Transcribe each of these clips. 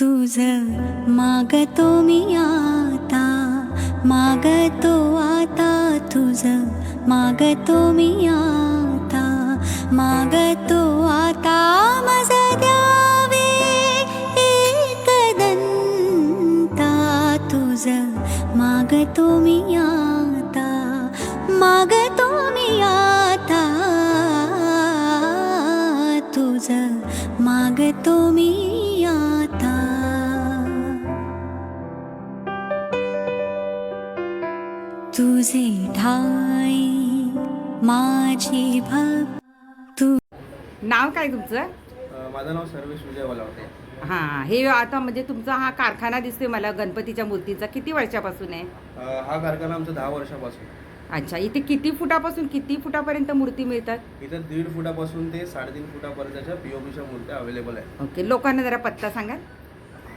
तुझ मागतो मी आता मागतो आता तुझ मागतो मी आता मागतो आता मज द्यावे एकदंता तुझ मागतो मी आता मागतो मी आता. तुझ मागतो मी आता. तुझे ठाई माझी भक् नाव काय तुमचं? माझं नाव सर्वेश विजय वलावटे. हां हे आता म्हणजे तुमचा हा कारखाना दिसतोय मला गणपतीच्या मूर्तीचा. किती वर्षापासून आहे? अ, हा कारखाना आमचा दहा वर्षापासून. अच्छा इथे किती फुटापासून किती फुटापर्यंत मूर्ती मिळतात? इथं दीड फुटापासून ते साडेतीन फुटापर्यंतच्या पी ओ पीच्या मूर्त्या अवेलेबल आहेत. ओके लोकांना जरा पत्ता सांगा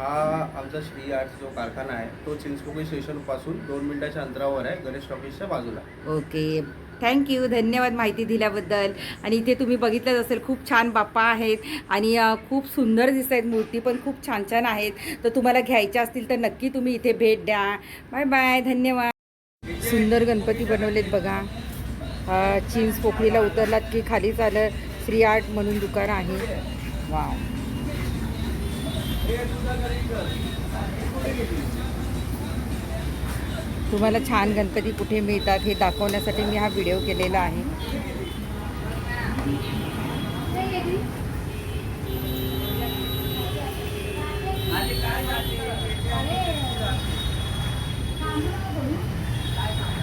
हा आमचा श्री आर्ट जो कारखाना आहे तो चिंचपोकळी स्टेशनपासून दोन मिनिटाच्या अंतरावर आहे गणेश टॉकीजच्या बाजूला. ओके. थँक्यू धन्यवाद माहिती दिल्याबद्दल. आणि इथे तुम्ही बघितलंच असेल खूप छान बाप्पा आहेत आणि खूप सुंदर दिसत आहेत मूर्ती पण खूप छान छान आहेत. तर तुम्हाला घ्यायच्या असतील तर नक्की तुम्ही इथे भेट द्या. बाय बाय धन्यवाद. सुंदर गणपती बनवलेत बघा. चिन्स चिंच पोखरीला उतरलात की खालीच आलं श्री आर्ट म्हणून दुकान आहे. वा तुम्हाला छान गणपती कुठे मिळतात हे दाखवण्यासाठी मी हा व्हिडिओ केलेला आहे.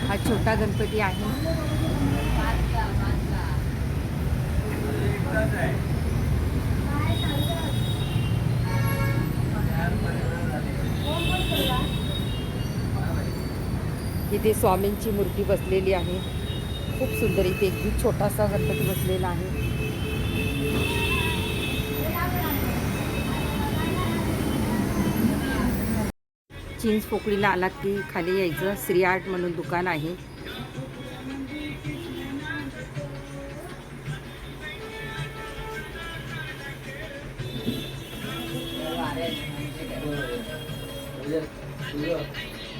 हा छोटा गणपती आहे. इथे स्वामींची मूर्ती बसलेली आहे. खूप सुंदर इथे अगदी छोटासा गणपती बसलेला आहे. चिंच पोकळीला आलात की खाली यायचं. श्री आर्ट म्हणून दुकान आहे.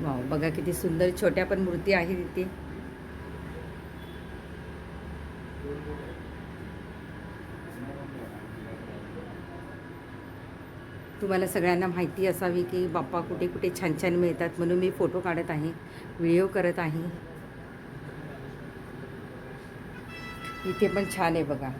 वाव बघा किती सुंदर छोट्या पण मूर्ती आहेत तिथे. तुम्हाला सगळ्यांना माहिती असावी की बाप्पा कुठे कुठे छान छान मिळतात म्हणून मी फोटो काढत आहे व्हिडिओ करत आहे. इथे पण छान आहे बघा.